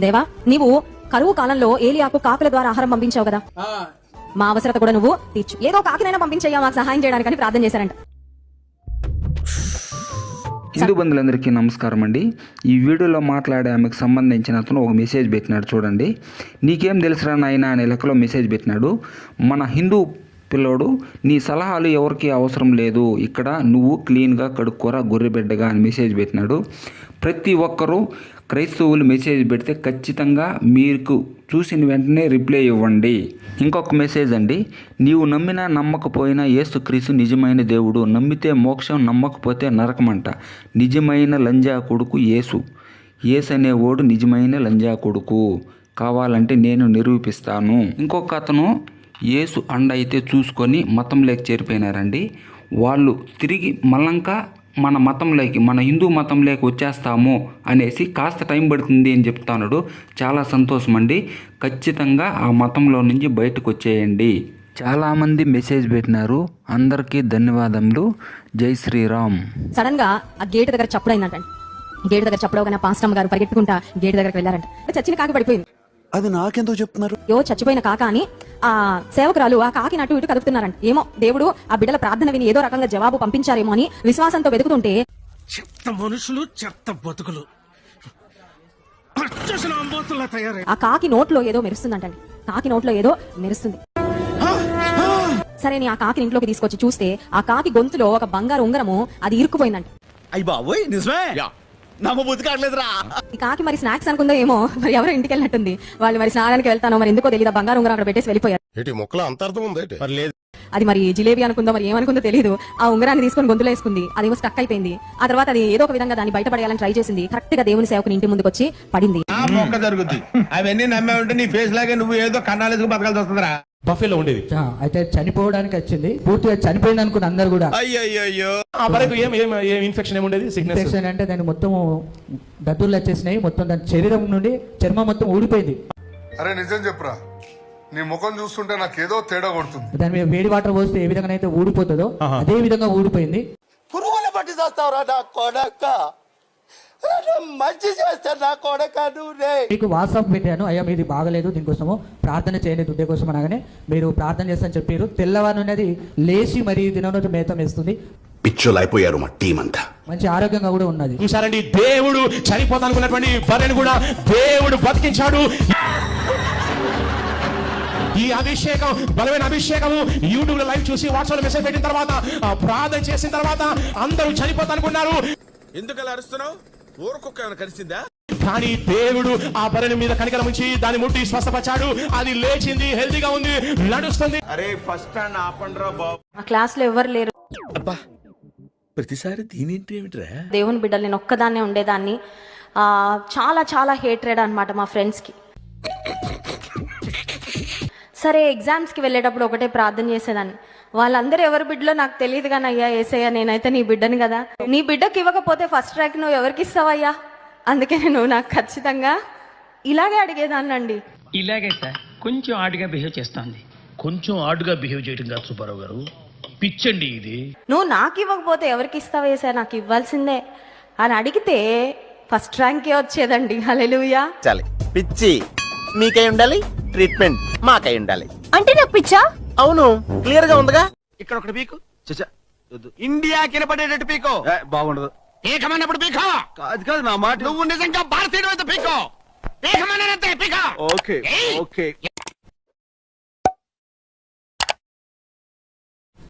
దేవా నీవు కరువు కాలంలో ఏలియాకు కాకుల ద్వారా ఆహారం పంపించావు కదా? మా అవసరత కూడా నువ్వు తీర్చు. ఏదో కాకినైనా పంపించయ్యా మాకు సహాయం చేయడానికని ప్రార్థన చేశారంట. హిందూ బంధువులందరికీ నమస్కారం అండి. ఈ వీడియోలో మాట్లాడే ఆమెకు సంబంధించిన అతను ఒక మెసేజ్ పెట్టినాడు చూడండి. నీకేం తెలుసురా నాయన అనే లెక్కలో మెసేజ్ పెట్టినాడు. మన హిందూ పిల్లోడు నీ సలహాలు ఎవరికి అవసరం లేదు. ఇక్కడ నువ్వు క్లీన్గా కడుక్కోరా గొర్రెబిడ్డగా అని మెసేజ్ పెట్టినాడు. ప్రతి ఒక్కరూ క్రైస్తవులు మెసేజ్ పెడితే ఖచ్చితంగా మీకు చూసిన వెంటనే రిప్లై ఇవ్వండి. ఇంకొక మెసేజ్ అండి నీవు నమ్మినా నమ్మకపోయినా యేసుక్రీస్తు నిజమైన దేవుడు. నమ్మితే మోక్షం నమ్మకపోతే నరకమంట. నిజమైన లంజా కొడుకు యేసు. యేసు అనేవాడు నిజమైన లంజా కొడుకు. కావాలంటే నేను నిరూపిస్తాను. ఇంకొక అతను యేసు అండ అయితే చూసుకొని మతంలోకి చేరిపోయినారండి. వాళ్ళు తిరిగి మళ్ళంకా మన మతంలోకి మన హిందూ మతంలోకి వచ్చేస్తాము అనేసి కాస్త టైం పడుతుంది అని చెప్తాడు చాలా సంతోషం అండి ఖచ్చితంగా ఆ మతంలో నుంచి బయటకు వచ్చేయండి. చాలామంది మెసేజ్ పెట్టినారు. అందరికీ ధన్యవాదములు. జై శ్రీరామ్. సడన్గా ఆ గేట్ దగ్గర చప్పుడైందంట గేట్ దగ్గర చప్పుడవగానే పాస్టమ్ గారు పరిగెట్టుకుంటా గేట్ దగ్గరకు వెళ్ళారంట. చచ్చిన కాకి పడిపోయింది. అది నాకెందుకు చెప్తున్నారు? యో చచ్చిపోయిన కాక అని ఆ సేవకురాలు ఆ కాకి నటు ఇటు కదుపుతున్నారంట. ఏమో దేవుడు ఆ బిడ్డల ప్రార్థన విని ఏదో రకంగా జవాబు పంపించారేమో అని విశ్వాసంతో వెతుకుతుంటే చెత్త మనుషులు చెత్త బతుకులు. ఆ కాకి నోట్లో ఏదో మెరుస్తుందంటండి. కాకి నోట్లో ఏదో మెరుస్తుంది. సరే నీ ఆ కాకిని ఇంట్లోకి తీసుకొచ్చి చూస్తే ఆ కాకి గొంతులో ఒక బంగారు ఉంగరము అది ఇరుక్కుపోయిందంట. అయ్యి బాబోయ్ నిజమే? నమ్మబుద్ధి కావట్లేదురా ఈ కాకి మరి స్నాక్స్ అనుకుందో ఏమో మరి ఎవరో ఇంటికి వెళ్ళినట్టుంది. వాళ్ళు మరి స్నానానికి వెళ్తానో మరి ఎందుకో తెలియదు బంగారు ఉంగరం అక్కడ పెట్టేసి వెళ్ళిపోయారు. ఏంటి మొక్కలో అంతర్థం ఉంది ఏంటి? లేదు అది మరి జిలేబీ అనుకుందో మరి ఏమనుకుందో తెలియదు ఆ ఉంగరాన్ని తీసుకొని గొంతులో వేసుకుంది. అదేమో స్టక్ అయిపోయింది. ఆ తర్వాత అది ఏదో ఒక విధంగా దాన్ని బయటపడేయాలని ట్రై చేసింది. కరెక్ట్గా దేవుని సేవకుని ఇంటి ముందుకు వచ్చి పడింది. ఆ మొక్క జరుగుద్ది. అవన్నీ నమ్మే ఉంటే నీ ఫేస్ లాగే నువ్వు ఏదో కన్నాలేసుకు బతకాల్సి వస్తుందిరా. బఫేలో ఉండేది. ఆ, అయితే చనిపోవడానికి వచ్చింది. పూర్తిగా చనిపోయింది అనుకున్న అందరు కూడా. అయ్యయ్యో ఆ వరకు ఏం ఏం ఏం ఇన్ఫెక్షన్ ఏముండేది సిక్నెస్ ఇన్ఫెక్షన్ అంటే దాన్ని మొత్తం దద్దుర్లు వచ్చేసినాయి. మొత్తం దాని శరీరం నుండి చర్మం మొత్తం ఊడిపోయింది. అరే నిజం చెప్పురా. నీ ముఖం చూస్తుంటే నాకేదో తేడా కొడుతుంది. దాని మీద వేడి వాటర్ పోస్తే ఏ విధంగా అయితే ఊడిపోతుందో అదే విధంగా ఊడిపోయింది. పురుగుల పట్టి చేస్తావురా నా కొడక. మంచి చేస్తా నా కొడక మీకు వాట్సాప్ పెట్టాను అయ్యా మీది బాగలేదు దీనికోసము ప్రార్థన చేయండి దుడ్డే కోసం అనగానే మీరు ప్రార్థన చేస్తాను చెప్పారు. తెల్లవారు అనేది లేచి మరి దినరోజు మేతం వేస్తుంది పిచ్చోలు అయిపోయారు మా టీం అంతా. మంచి ఆరోగ్యంగా కూడా ఉన్నది. చూసారండి దేవుడు చనిపోతానుకున్నటువంటి బర్రెను కూడా దేవుడు బతికించాడు. ఈ అభిషేకం బలమైన అభిషేకము యూట్యూబ్లో లైవ్ చూసి వాట్సాప్లో మెసేజ్ పెట్టిన తర్వాత ఆ ప్రార్థన చేసిన తర్వాత అందరూ చనిపోతానుకున్నారు. ఎందుకు అలా అరుస్తున్నావు? ఊరకొక్క ఏమైనా కరిసిందా? కానీ దేవుడు ఆ బర్రెని మీద కనికరం ఉంచి దాన్ని ముట్టి స్వస్థపరిచాడు. అది లేచింది హెల్తీగా ఉంది నడుస్తుంది. అరే ఫస్ట్ స్టాండ్ ఆపండ్రా బాబు. ఆ క్లాస్లో ఎవరు లేరు. అబ్బా ప్రతిసారి దీనింటి ఏమిట్రా? దేవుని బిడ్డలు నేను ఒక్కదాన్నే ఉండేదాన్ని. ఆ, చాలా చాలా హేట్రెడ్ అనమాట మా ఫ్రెండ్స్కి. సరే ఎగ్జామ్స్కి వెళ్ళేటప్పుడు ఒకటే ప్రార్థన చేసేదాన్ని. వాళ్ళందరూ ఎవరి బిడ్డలో నాకు తెలియదు కానీ అయ్యా ఏసయ్యా నేనైతే నీ బిడ్డని కదా. నీ బిడ్డకి ఇవ్వకపోతే ఫస్ట్ ర్యాంక్ నువ్వు ఎవరికి ఇస్తావయ్యా? అందుకే నేను నాకు ఖచ్చితంగా ఇలాగే అడిగేదాన్ని అండి ఇలాగే సార్ కొంచెం ఆడుగా బిహేవ్ చేస్తోంది. కొంచెం ఆడుగా బిహేవ్ చేయడం కాదు సుబ్బారావు గారు. పిచ్చండి ఇది. నువ్వు నాకు ఇవ్వకపోతే ఎవరికి ఇస్తావా ఏసయ్యా? నాకు ఇవ్వాల్సిందే. అని అడిగితే ఫస్ట్ ర్యాంకే వచ్చేదండి. హల్లెలూయా. చాలి. పిచ్చి. మీకై ఉండాలి ట్రీట్మెంట్ మాకై ఉండాలి. అంటే నాకు పిచ్చా? అవును. క్లియర్గా ఉందిగా? ఇక్కడ ఒకటి పీకు. చచ్చా. ఇండియా కినపడేటట్టు పీకో. బాగుండదు. ఏకమైనప్పుడు పీకో. అది కాదు నా మాట నువ్వు నిజంగా భారతీయుడు అయితే పీకో. ఏకమైనంతే పీకో. Okay okay.